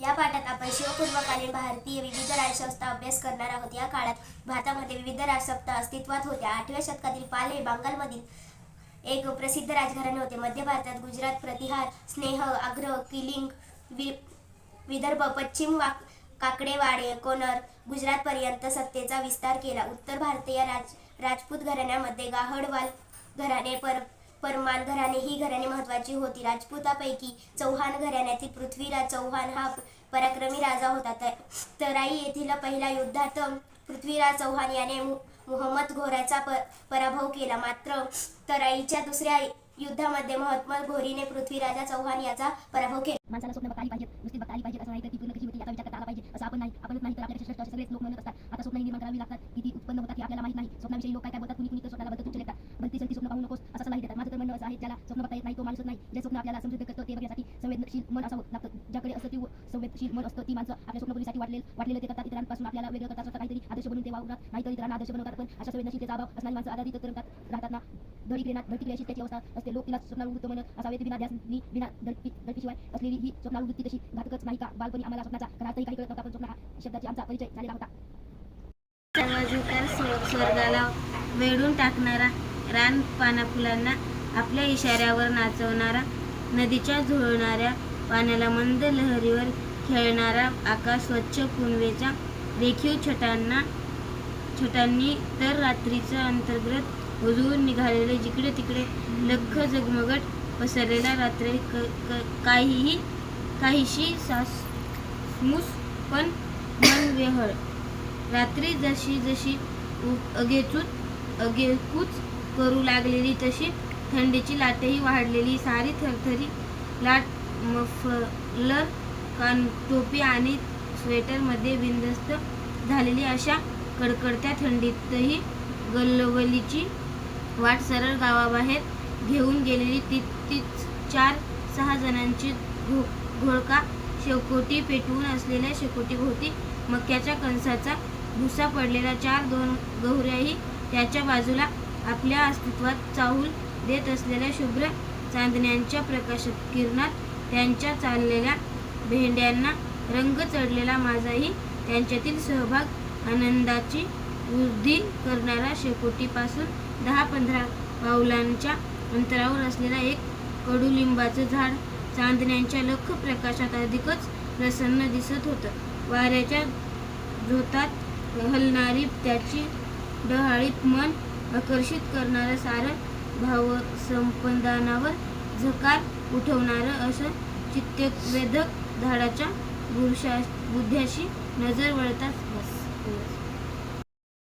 या पाठात आपण शिवपूर्वकालीन भारतीय विविध राजसंस्था अभ्यास करणार आहोत. या काळात भारतामध्ये विविध राजसत्ता अस्तित्वात होत्या. आठव्या शतकातील पाल हे बंगालमधील एक प्रसिद्ध राजघराणे होते. मध्य भारतात गुजरात प्रतिहार स्नेह आग्रह किलिंग वि विदर्भ पश्चिम वा काकडेवाडे कोनर गुजरातपर्यंत सत्तेचा विस्तार केला. उत्तर भारतीय राज राजपूत घराण्यामध्ये गाहडवाल घराणे पर परमान घराणे ही घराणे महत्वाची होती. राजपुतापैकी चौहान घराण्यातील पृथ्वीराज चौहान हा पराक्रमी राजा होता. त- तराई येथील पहिल्या युद्धात पृथ्वीराज चौहान याने मोहम्मद घोराचा पराभव केला. मात्र तराईच्या दुसऱ्या युद्धामध्ये महात्मा घोरीने पृथ्वीराजा चौहान याचा पराभव केला. माणसाला स्वप्न बघता आली पाहिजे नुसती बघता आली पाहिजे असं नाही तर ती पूर्ण कशी होती याचा विचार करता आला पाहिजे असं आपण नाही. आपण नाही तर आपल्यापेक्षा श्रेष्ठ असे सगळेच लोक म्हणत असतात. आता स्वप्न निर्माण करावी लागतात. किती उत्पन्न होतात हे आपल्याला माहीत नाही. स्वप्नाविषयी लोक काय काय बोलतात कुणी कुणी तर स्वतःला बद्दल तुमच्या लेखतात भलती सलती स्वप्न पाहू नकोस असा ज्याला स्वप्न बघता येत नाही तो माणूसच नाही. जे स्वप्न आपल्याला समृद्ध करतो ते बघण्यासाठी संवेदनशील मन असावं लागतं. ज्याकडे असतं ती संवेदनशील मन असतं ती माणसं आपल्या स्वप्नपूर्तीसाठी वाटले वाटलेलं ते करतात. इतरांपासून आपल्याला वेगळं करतात स्वतः काहीतरी आदर्श बनून ते वागतात नाहीतर इतरांना आदर्श बनवतात पण अशा संवेदनशीलतेचा अभाव असणारी माणसं आधारित करतात राहतात ना. धडी क्रिया धडकी क्रियाशी त्याची अवस्था असते. लोक तिला स्वप्नावृत्त म्हणत असावे ते बिना ध्यासनी बिना धडकी धडकीशिवाय असलेली ही स्वप्नावृत्ती तशी घातकच नाही का? बालपणी आम्हाला स्वप्नाचा कारण काही कळत नव्हता. पण स्वप्न हा शब्दाची आमचा परिचय झालेला होता. सर्वजुकार स्वर्गाला वेढून टाकणारा रान पाना फुलांना आपल्या इशाऱ्यावर नाचवणारा नदीच्या झुळणाऱ्या पाण्याला मंद लहरीवर खेळणारा आकाश स्वच्छ पुनवेच्या रेखीव छटांना छटांनी तर रात्रीचं अंतर्गत उजवून निघालेले जिकडे तिकडे लख जगमगट पसरलेला रात्री क क काहीही काहीशी सासमूस पण मन वेहळ. रात्री जशी जशी अगेचूत अगेकूच करू लागलेली तशी थंडीची लाटही वाढलेली. सारी थरथरी लाट मफलर कान टोपी आणि स्वेटरमध्ये बिंदस्त झालेली अशा कडकडत्या थंडीतही गल्लवलीची वाट सरळ गावाबाहेर घेऊन गेलेली ती तीच चार सहा जणांची घो घोळका शेकोटी पेटवून असलेल्या शेकोटीभोवती मक्याच्या कणसाचा भुसा पडलेला चार दोन गहुऱ्याही त्याच्या बाजूला आपल्या अस्तित्वात चाहूल देत असलेल्या शुभ्र चांदण्यांच्या प्रकाशात किरणात त्यांच्या चाललेल्या भेंड्यांना रंग चढलेला माझाही त्यांच्यातील सहभाग आनंदाची वृद्धी करणारा शेकोटीपासून दहा पंधरा पावलांच्या अंतरावर असलेला एक कडुलिंबाचं झाड चांदण्यांच्या लख प्रकाशात अधिकच प्रसन्न दिसत होतं. वाऱ्याच्या झोतात हलणारी त्याची डहाळीत मन आकर्षित करणारं सारं संपदानावर झकार उठवणारं असं चित्तवेधक धाडाच्या बुरशा बुद्ध्याशी नजर वळताच बस.